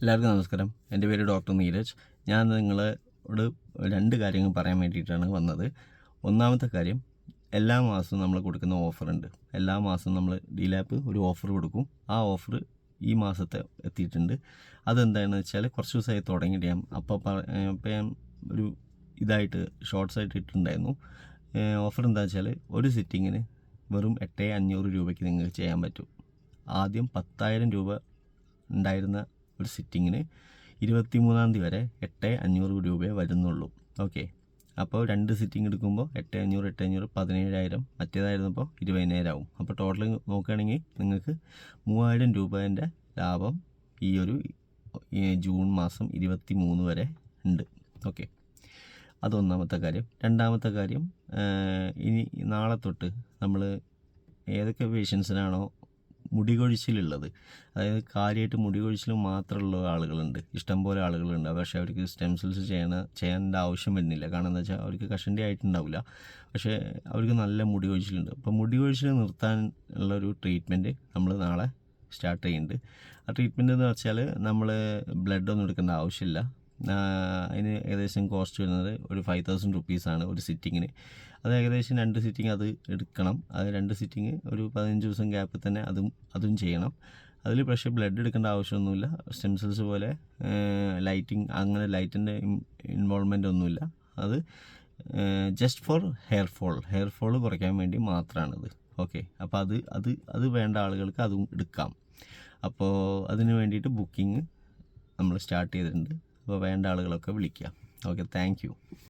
എല്ലാവർക്കും നമസ്കാരം. എന്റെ പേര് ഡോക്ടർ നീരജ്. ഞാൻ നിങ്ങളോട് രണ്ട് കാര്യങ്ങൾ പറയാൻ വേണ്ടിയിട്ടാണ് വന്നത്. ഒന്നാമത്തെ കാര്യം എല്ലാ മാസവും നമ്മൾ കൊടുക്കുന്ന ഓഫറുണ്ട് എല്ലാ മാസവും നമ്മൾ ഡീലാപ്പ് ഒരു ഓഫർ കൊടുക്കും. ആ ഓഫർ ഈ മാസത്തെ എത്തിയിട്ടുണ്ട്. അതെന്താണെന്ന് വെച്ചാൽ കുറച്ച് ദിവസമായി തുടങ്ങിയിട്ട് ഞാൻ അപ്പോൾ ഇപ്പം ഞാൻ ഒരു ഇതായിട്ട് ഷോർട്സ് ആയിട്ട് ഇട്ടിട്ടുണ്ടായിരുന്നു. ഓഫർ എന്താ വെച്ചാൽ ഒരു സിറ്റിങ്ങിന് വെറും എട്ട് അഞ്ഞൂറ് രൂപയ്ക്ക് നിങ്ങൾക്ക് ചെയ്യാൻ പറ്റും. ആദ്യം പത്തായിരം രൂപ ഉണ്ടായിരുന്ന ഒരു സിറ്റിങ്ങിന് ഇരുപത്തി മൂന്നാം തീയതി വരെ എട്ട് അഞ്ഞൂറ് രൂപയെ വരുന്നുള്ളൂ. ഓക്കെ അപ്പോൾ രണ്ട് സിറ്റിംഗ് എടുക്കുമ്പോൾ എട്ട് അഞ്ഞൂറ് എട്ട് അഞ്ഞൂറ് പതിനേഴായിരം മറ്റേതായിരുന്നപ്പോൾ ഇരുപതിനായിരം ആവും അപ്പോൾ ടോട്ടൽ നോക്കുകയാണെങ്കിൽ നിങ്ങൾക്ക് മൂവായിരം രൂപേന്റെ ലാഭം ഈ ഒരു ജൂൺ മാസം ഇരുപത്തി മൂന്ന് വരെ ഉണ്ട്. ഓക്കെ അതൊന്നാമത്തെ കാര്യം. രണ്ടാമത്തെ കാര്യം ഇനി നാളെ തൊട്ട് നമ്മൾ ഏതൊക്കെ പേഷ്യൻസിനാണോ മുടി കൊഴിച്ചിലുള്ളത് അതായത് കാര്യമായിട്ട് മുടികൊഴിച്ചിൽ മാത്രമുള്ള ആളുകളുണ്ട്. ഇഷ്ടംപോലെ ആളുകളുണ്ട്. പക്ഷേ അവർക്ക് സ്റ്റെം സെൽസ് ചെയ്യണ ചെയ്യേണ്ട ആവശ്യം വരുന്നില്ല. കാരണം എന്താ വെച്ചാൽ അവർക്ക് കഷണ്ടി ആയിട്ടുണ്ടാവില്ല. പക്ഷേ അവർക്ക് നല്ല മുടികൊഴിച്ചിലുണ്ട്. അപ്പോൾ മുടികൊഴിച്ചിൽ നിർത്താൻ ഉള്ള ഒരു ട്രീറ്റ്മെന്റ് നമ്മൾ നാളെ സ്റ്റാർട്ട് ചെയ്യുന്നുണ്ട്. ആ ട്രീറ്റ്മെന്റ് എന്ന് വെച്ചാൽ നമ്മൾ ബ്ലഡ് ഒന്നും എടുക്കേണ്ട ആവശ്യമില്ല. അതിന് ഏകദേശം കോസ്റ്റ് വരുന്നത് ഒരു ഫൈവ് തൗസൻഡ് റുപ്പീസാണ് ഒരു സിറ്റിങ്ങിന് അത് ഏകദേശം രണ്ട് സിറ്റിംഗ് അത് എടുക്കണം. അത് രണ്ട് സിറ്റിംഗ് ഒരു പതിനഞ്ച് ദിവസം ഗ്യാപ്പിൽ തന്നെ അതും അതും ചെയ്യണം. അതിൽ പക്ഷേ ബ്ലഡ് എടുക്കേണ്ട ആവശ്യമൊന്നുമില്ല. സ്റ്റെം സെൽസ് പോലെ ലൈറ്റിംഗ് അങ്ങനെ ലൈറ്റിന്റെ ഇൻവോൾവ്മെന്റ് ഒന്നുമില്ല. അത് just for hair fall hair fall കുറയ്ക്കാൻ വേണ്ടി മാത്രമാണിത് ഓക്കെ അപ്പോൾ അത് അത് അത് വേണ്ട ആളുകൾക്ക് അതും എടുക്കാം. അപ്പോൾ അതിന് വേണ്ടിയിട്ട് ബുക്കിംഗ് നമ്മൾ സ്റ്റാർട്ട് ചെയ്തിട്ടുണ്ട്. അപ്പോൾ വേണ്ട ആളുകളൊക്കെ വിളിക്കുക. Okay thank